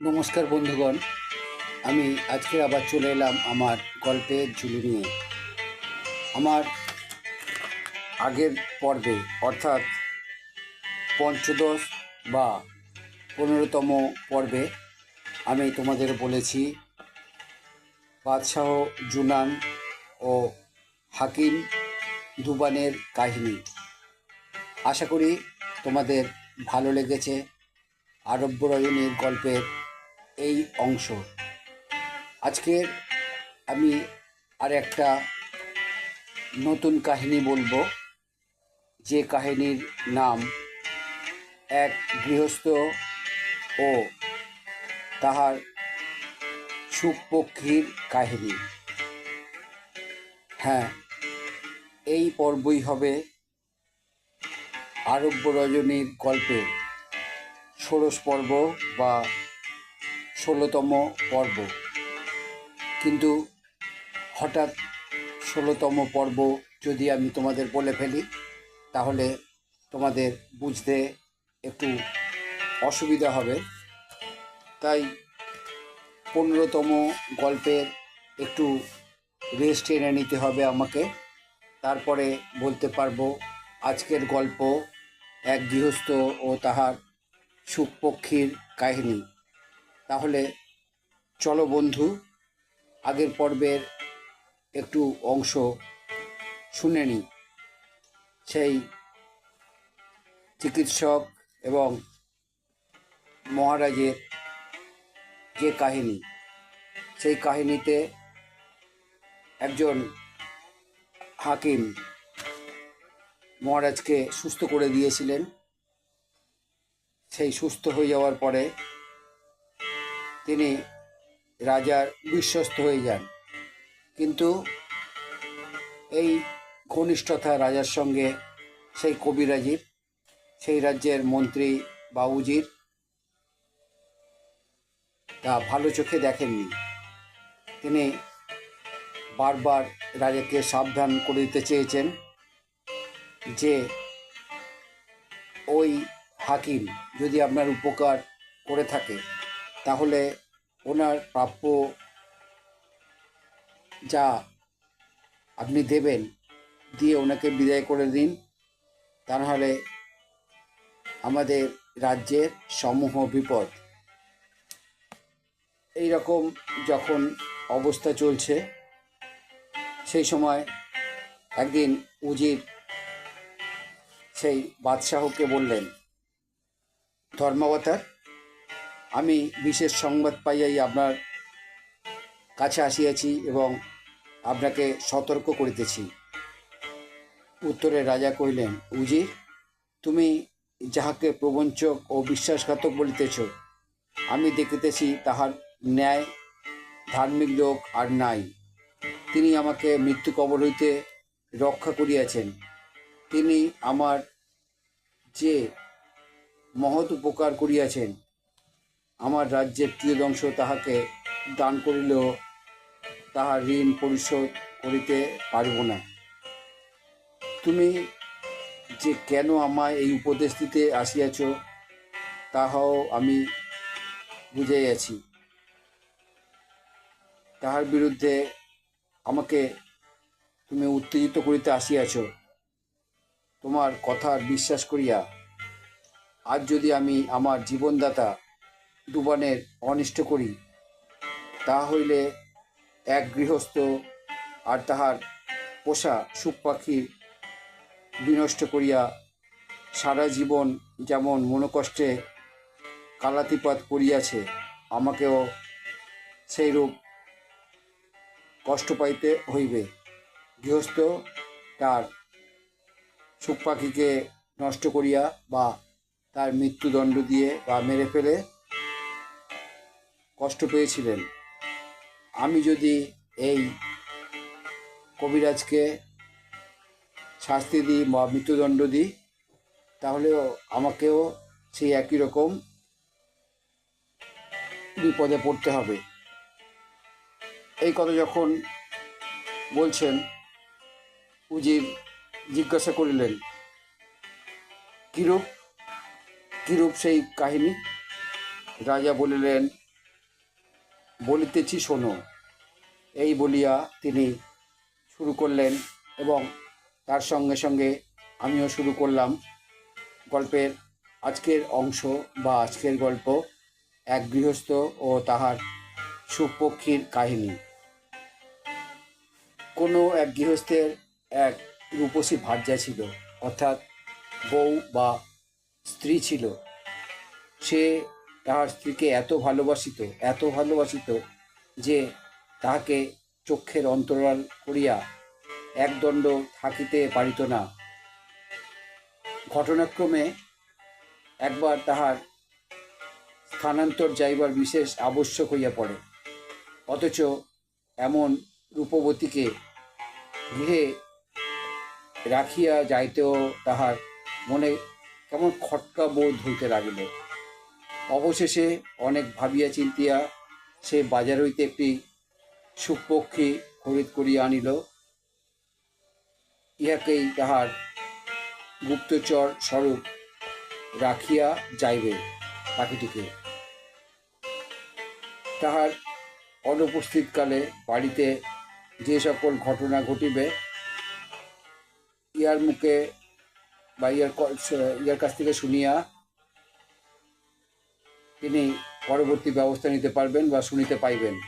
নমস্কার বন্ধুগণ, আমি আজকে আবার চলে এলাম আমার গল্পের ঝুলি নিয়ে। আমার আগের পর্বে, অর্থাৎ পঞ্চদশ বা পনেরোতম পর্বে, আমি তোমাদের বলেছি, বাদশাহ জুনান ও হাকিম দুবানের কাহিনী। আশা করি তোমাদের ভালো লেগেছে। আরব্য রজনীর গল্পের এই অংশ। আজকের আমি আর একটা নতুন কাহিনী বলব। যে কাহিনীর নাম এক গৃহস্থ ও তাহার সুখপক্ষীর কাহিনী। হ্যাঁ এই পর্বই হবে আরব্য রজনীর গল্পের ষোড়শ পর্ব বা ষোলোতম পর্ব। কিন্তু হঠাৎ ষোলোতম পর্ব যদি আমি তোমাদের বলে ফেলি, তাহলে তোমাদের বুঝতে একটু অসুবিধা হবে। তাই পনেরোতম গল্পের একটু রেস্ট এনে নিতে হবে আমাকে। তারপরে বলতে পারব, আজকের গল্প এক গৃহস্থ ও তাহার সুখপক্ষীর কাহিনী। তাহলে চলো বন্ধু, আগের পর্বের একটু অংশ শুনে নিই। সেই চিকিৎসক এবং মহারাজের যে কাহিনী, সেই কাহিনীতে একজন হাকিম মহারাজকে সুস্থ করে দিয়েছিলেন। সেই সুস্থ হয়ে যাওয়ার পরে তিনি রাজার বিশ্বস্ত হয়ে যান। কিন্তু এই ঘনিষ্ঠতা রাজার সঙ্গে সেই কবিরাজির সেই রাজ্যের মন্ত্রী বা উজির তা ভালো চোখে দেখেননি। তিনি বারবার রাজাকে সাবধান করে দিতে চেয়েছেন যে, ওই হাকিম যদি আপনার উপকার করে থাকে তাহলে ওনার প্রাপ্য যা আপনি দেবেন, দিয়ে ওনাকে বিদায় করে দিন। তা নাহলে আমাদের রাজ্যের সমূহ বিপদ। এই রকম যখন অবস্থা চলছে, সেই সময় একদিন উজির সেই বাদশাহকে বললেন, ধর্মাবতার আমি বিশেষ সংবাদ পাইয়াই আপনার কাছে আসিয়াছি এবং আপনাকে সতর্ক করিতেছি। উত্তরে রাজা কহিলেন, উজির, তুমি যাহাকে প্রবঞ্চক ও বিশ্বাসঘাতক বলিতেছ, আমি দেখিতেছি তাহার ন্যায় ধার্মিক লোক আর নাই। তিনি আমাকে মৃত্যু কবর হইতে রক্ষা করিয়াছেন। তিনি আমার যে মহৎ উপকার করিয়াছেন আমার রাজ্যের প্রিয়দংশ তাহাকে দান করিলেও তাহার ঋণ পরিশোধ করিতে পারিব না। তুমি যে কেন আমায় এই উপদেশ দিতে আসিয়াছ, তাহাও আমি বুঝাইয়াছি। তাহার বিরুদ্ধে আমাকে তুমি উত্তেজিত করিতে আসিয়াছ। তোমার কথার বিশ্বাস করিয়া আজ যদি আমি আমার জীবনদাতা দুবানের অনিষ্ট করি, তা হইলে এক গৃহস্থ আর তাহার পোষা সুখ পাখি বিনষ্ট করিয়া সারা জীবন যেমন মনোকষ্টে কালাতিপাত করিয়াছে, আমাকেও সেইরূপ কষ্ট পাইতে হইবে। গৃহস্থ তার সুখ পাখিকে নষ্ট করিয়া বা তার মৃত্যুদণ্ড দিয়ে বা মেরে ফেলে কষ্ট পেয়েছিলেন। আমি যদি এই কবিরাজকে শাস্তি দিই বা মৃত্যুদণ্ড দিই, তাহলেও আমাকেও সেই একই রকম বিপদে পড়তে হবে। এই কথা যখন বলছেন, উজির জিজ্ঞাসা করিলেন, কিরূপ কিরূপ সেই কাহিনী? রাজা বলিলেন বলিতেছি শোনো। এই বলিয়া তিনি শুরু করলেন এবং তার সঙ্গে সঙ্গে আমিও শুরু করলাম। গল্পের আজকের অংশ বা আজকের গল্প এক গৃহস্থ ও তাহার সুপক্ষীর কাহিনী। কোনো এক গৃহস্থের এক রূপসী ভার্যা ছিল, অর্থাৎ বউ বা স্ত্রী ছিল। সে তাহার স্ত্রীকে এত ভালোবাসিত এত ভালোবাসিত যে তাহাকে চক্ষের অন্তরাল করিয়া একদণ্ড থাকিতে পারিত না। ঘটনাক্রমে একবার তাহার স্থানান্তর যাইবার বিশেষ আবশ্যক হইয়া পড়ে, অথচ এমন রূপবতীকে গৃহে রাখিয়া যাইতেও তাহার মনে কেমন খটকা বোধ হইতে লাগিল। অবশেষে অনেক ভাবিয়া চিন্তিয়া সে বাজার হইতে একটি সুপক্ষী খরিদ করিয়া আনিল। ইহাকেই তাহার গুপ্তচর স্বরূপ রাখিয়া যাইবে পাখিটিকে। তাহার অনুপস্থিতকালে বাড়িতে যে সকল ঘটনা ঘটিবে ইয়ার মুখে বা ইয়ার ইয়ার কাছ থেকে শুনিয়া তিনি পরবর্তী ব্যবস্থা নিতে পারবেন বা শুনিতে পাইবেন।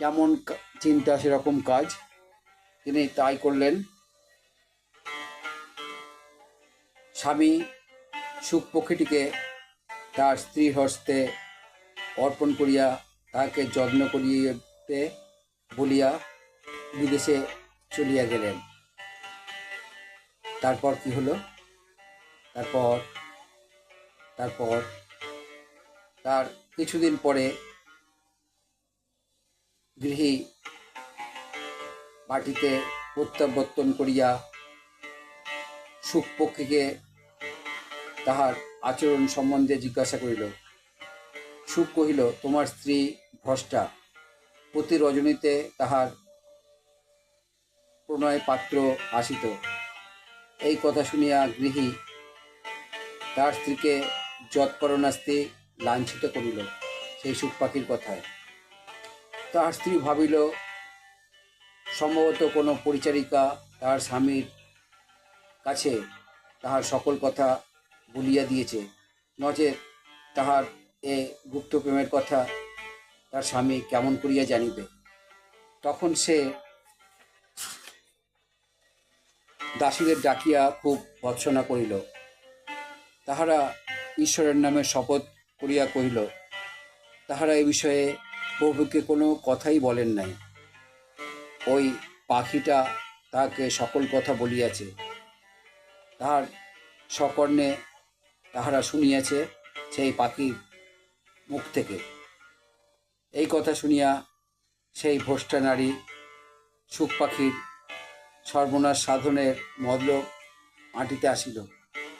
যেমন চিন্তা সেরকম কাজ তিনি তাই করলেন। স্বামী সুখ পক্ষীটিকে তার স্ত্রীর হস্তে অর্পণ করিয়া তাহাকে যত্ন করিতে বলিয়া বিদেশে চলিয়া গেলেন। তারপর কি হলো? তারপর তারপর তার কিছুদিন পরে গৃহী মাটিতে প্রত্যাবর্তন করিয়া সুখপক্ষীকে তাহার আচরণ সম্বন্ধে জিজ্ঞাসা করিল। সুখ কহিল, তোমার স্ত্রী ভ্রষ্টা। প্রতি রজনীতে তাহার প্রণয় পাত্র আসিত। এই কথা শুনিয়া গৃহী তার স্ত্রীকে যৎপরণাস্তি লাঞ্ছিত করিল সেই সুখ পাখির কথায়। তাহার স্ত্রী ভাবিল, সম্ভবত কোনো পরিচারিকা তাহার স্বামীর কাছে তাহার সকল কথা বলিয়া দিয়েছে, নচেত তাহার এ গুপ্ত প্রেমের কথা তার স্বামী কেমন করিয়া জানিবে। তখন সে দাসীদের ডাকিয়া খুব ভৎসনা করিল। তাহারা ঈশ্বরের নামে শপথ করিয়া কহিল, তাহারা এ বিষয়ে প্রভুকে কোনো কথাই বলেন নাই। ওই পাখিটা তাহাকে সকল কথা বলিয়াছে। তাহার সকর্ণে তাহারা শুনিয়াছে সেই পাখির মুখ থেকে। এই কথা শুনিয়া সেই ভ্রষ্টা নারী সুখ পাখির সর্বনাশ সাধনের মতলব মাটিতে আসিল।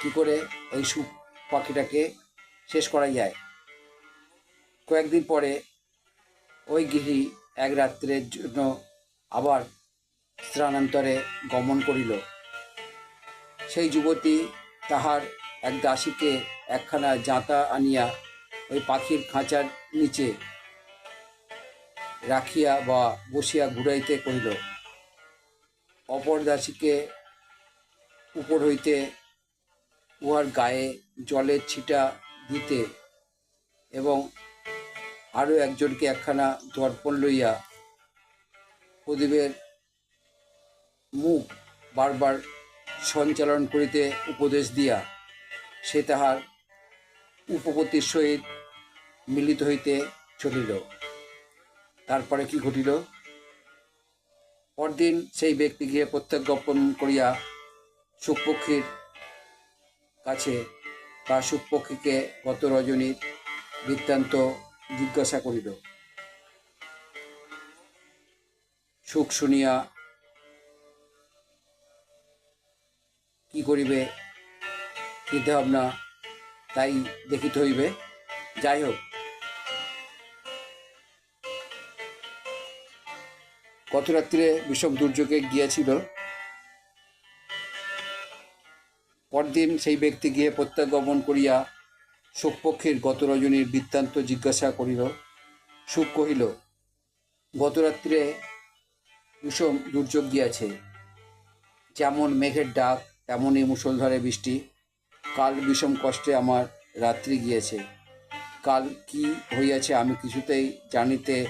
কি করে এই সুখ পাখিটাকে শেষ করা যায়। কয়েকদিন পরে ওই গৃহী এক রাত্রের জন্য আবার স্থানান্তরে গমন করিল। সেই যুবতী তাহার এক দাসীকে একখানা জাঁতা আনিয়া ওই পাখির খাঁচার নিচে রাখিয়া বা বসিয়া ঘুরাইতে কহিল, অপর দাসীকে উপর হইতে উহার গায়ে জলের ছিটা দিতে এবং আরও একজনকে একখানা দর্পণ লইয়া প্রদীপের মুখ বারবার সঞ্চালন করিতে উপদেশ দিয়া সে তাহার উপপতির সহিত মিলিত হইতে চলিল। তারপরে কি ঘটিল? পরদিন সেই ব্যক্তি গিয়ে প্রত্যাজ্ঞাপন করিয়া সুখপক্ষীর কাছে বা সুখপক্ষীকে গত রজনীর বৃত্তান্ত জিজ্ঞাসা করিল। সুখ শুনিয়া কি করিবে চিন্তা ভাবনা তাই দেখিতে হইবে। যাই হোক গত রাত্রে বিষম দুর্যোগে গিয়াছিল পরদিন সেই ব্যক্তি গিয়ে প্রত্যাগমন করিয়া শোকপক্ষের গত রজনীর বৃত্তান্ত জিজ্ঞাসা করিল, সুখ কহিল, গতরাত্রে বিষম দুর্যোগ গিয়াছে। যেমন মেঘের ডাক, তেমনই মুষলধারে বৃষ্টি। কাল বিষম কষ্টে আমার রাত্রি গিয়েছে। কাল কি হইয়াছে আমি কিছুতেই জানিতে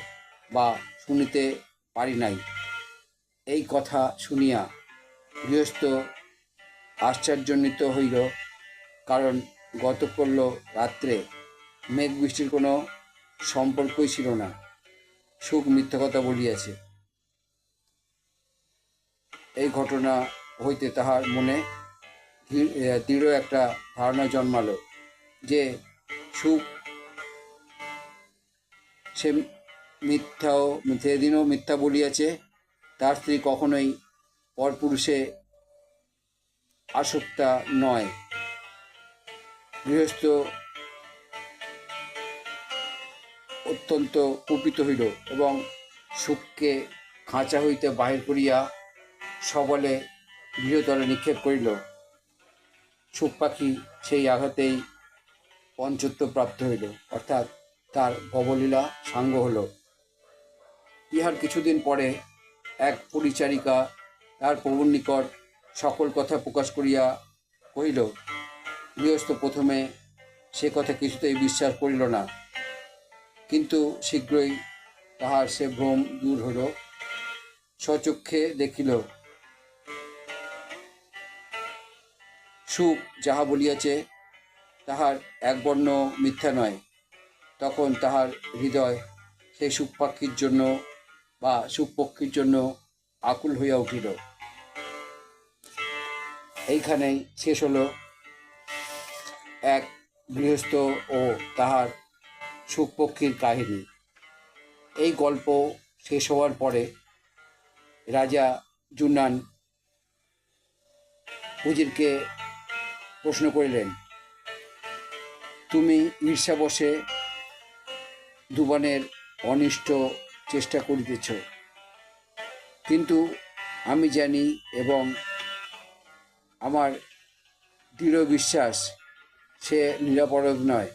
বা শুনিতে পারি নাই। এই কথা শুনিয়া গৃহস্থ আশ্চর্যান্বিত হইল, কারণ গত গতকল্য রাত্রে মেঘ বৃষ্টির কোনো সম্পর্কই ছিল না। সুখ মিথ্যা কথা বলিয়াছে। এই ঘটনা হইতে তাহার মনে দৃঢ় একটা ধারণা জন্মালো যে সুখ সে মিথ্যাও সেদিনও মিথ্যা বলিয়াছে, তার স্ত্রী কখনোই পরপুরুষে আসক্তা নয়। গৃহস্থ অত্যন্ত কুপিত হইল এবং সুখকে খাঁচা হইতে বাহির করিয়া সবলে গৃহতলে নিক্ষেপ করিল। সুখ পাখি সেই আঘাতেই পঞ্চত্ব প্রাপ্ত হইল, অর্থাৎ তার ভবলীলা সাঙ্গ হল। ইহার কিছুদিন পরে এক পরিচারিকা তার প্রভুর নিকট সকল কথা প্রকাশ করিয়া কহিল, গৃহস্থ, প্রথমে সে কথা কিছুতেই বিশ্বাস করিল না। কিন্তু শীঘ্রই তাহার সে ভ্রম দূর হল স্বচক্ষে দেখিল, সুখ যাহা বলিয়াছে, তাহার একবর্ণ মিথ্যা নয়। তখন তাহার হৃদয় সেই সুখ জন্য বা সুখ পক্ষীর জন্য আকুল হইয়া উঠিল। এইখানেই শেষ হলো এক গৃহস্থ ও তাহার সুখ পক্ষীর কাহিনী। এই গল্প শেষ হওয়ার পরে রাজা জুনান উজিরকে প্রশ্ন করিলেন, তুমি ঈর্ষাবশে দুবানের অনিষ্ট চেষ্টা করিতেছ, কিন্তু আমি জানি এবং আমার দৃঢ় বিশ্বাস, সে নিরাপরাধ নয়।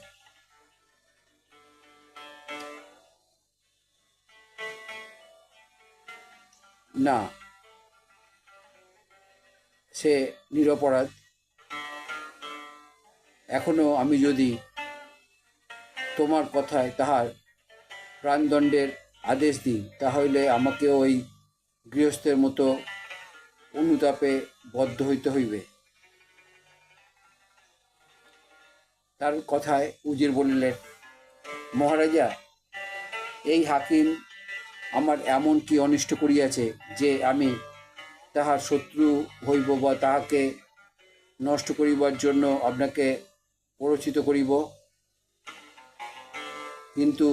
না, সে নিরপরাধ। এখনও আমি যদি তোমার কথায় তাহার প্রাণদণ্ডের আদেশ দিই, তাহলে আমাকে ওই গৃহস্থের মতো অনুতাপে বদ্ধ হইতে হইবে। তার কথায় উজির বলিলেন, মহারাজা, এই হাকিম আমার এমন কি অনিষ্ট করিয়াছে যে আমি তাহার শত্রু হইব বা তাহাকে নষ্ট করিবার জন্য আপনাকে প্ররোচিত করিব? কিন্তু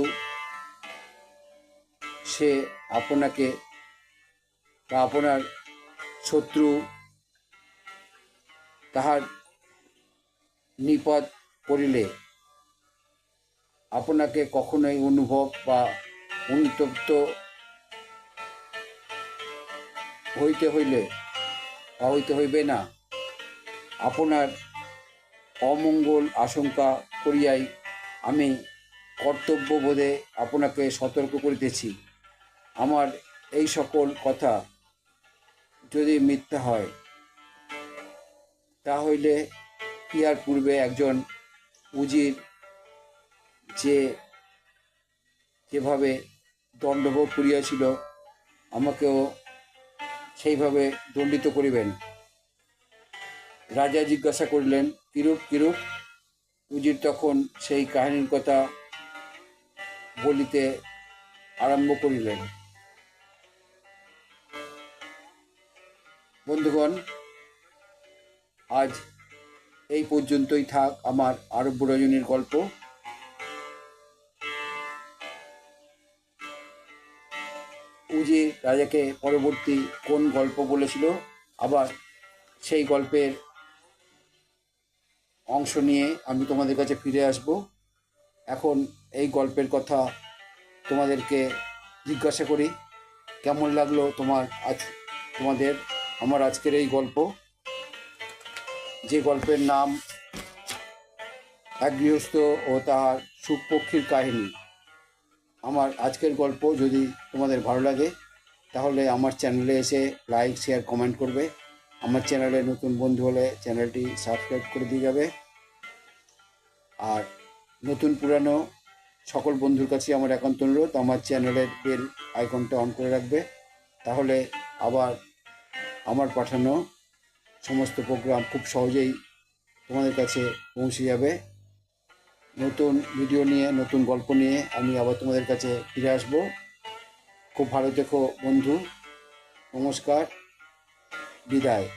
সে আপনাকে বা আপনার শত্রু, তাহার নিপদ করিলে আপনাকে কখনোই অনুভব বা অনুতপ্ত হইতে হইলে হইতে হইবে না। আপনার অমঙ্গল আশঙ্কা করিয়াই আমি কর্তব্যবোধে আপনাকে সতর্ক করিতেছি। আমার এই সকল কথা যদি মিথ্যা হয় তা হইলে ইহার পূর্বে একজন উজির যে যেভাবে দণ্ডভোগ করিয়াছিল, আমাকেও সেইভাবে দণ্ডিত করিবেন? রাজা জিজ্ঞাসা করিলেন, কিরূপ কিরূপ? উজির তখন সেই কাহিনীর কথা বলিতে আরম্ভ করিলেন। বন্ধুগণ, আজ এই পর্যন্তই থাক আমার আরব্য রজনীর গল্প। উজির রাজাকে পরবর্তী কোন গল্প বলেছিল, আবার সেই গল্পের অংশ নিয়ে আমি তোমাদের কাছে ফিরে আসব। এখন এই গল্পের কথা তোমাদেরকে জিজ্ঞাসা করি, কেমন লাগল তোমার আজ তোমাদের? আমার আজকের এই গল্প, যে গল্পের নাম এক গৃহস্থ ও তাহার সুখপক্ষীর কাহিনী। আমার আজকের গল্প যদি তোমাদের ভালো লাগে, তাহলে আমার চ্যানেলে এসে লাইক, শেয়ার, কমেন্ট করবে। আমার চ্যানেলে নতুন বন্ধু হলে চ্যানেলটি সাবস্ক্রাইব করে দিয়ে যাবে। আর নতুন পুরানো সকল বন্ধুর কাছে আমার একান্ত অনুরোধ, আমার চ্যানেলের বেল আইকনটা অন করে রাখবে। তাহলে আবার আমার পাঠানো সমস্ত প্রোগ্রাম খুব সহজেই তোমাদের কাছে পৌঁছে যাবে। নতুন ভিডিও নিয়ে, নতুন গল্প নিয়ে আমি আবার তোমাদের কাছে ফিরে আসব। খুব ভালো দেখো বন্ধু। নমস্কার। বিদায়।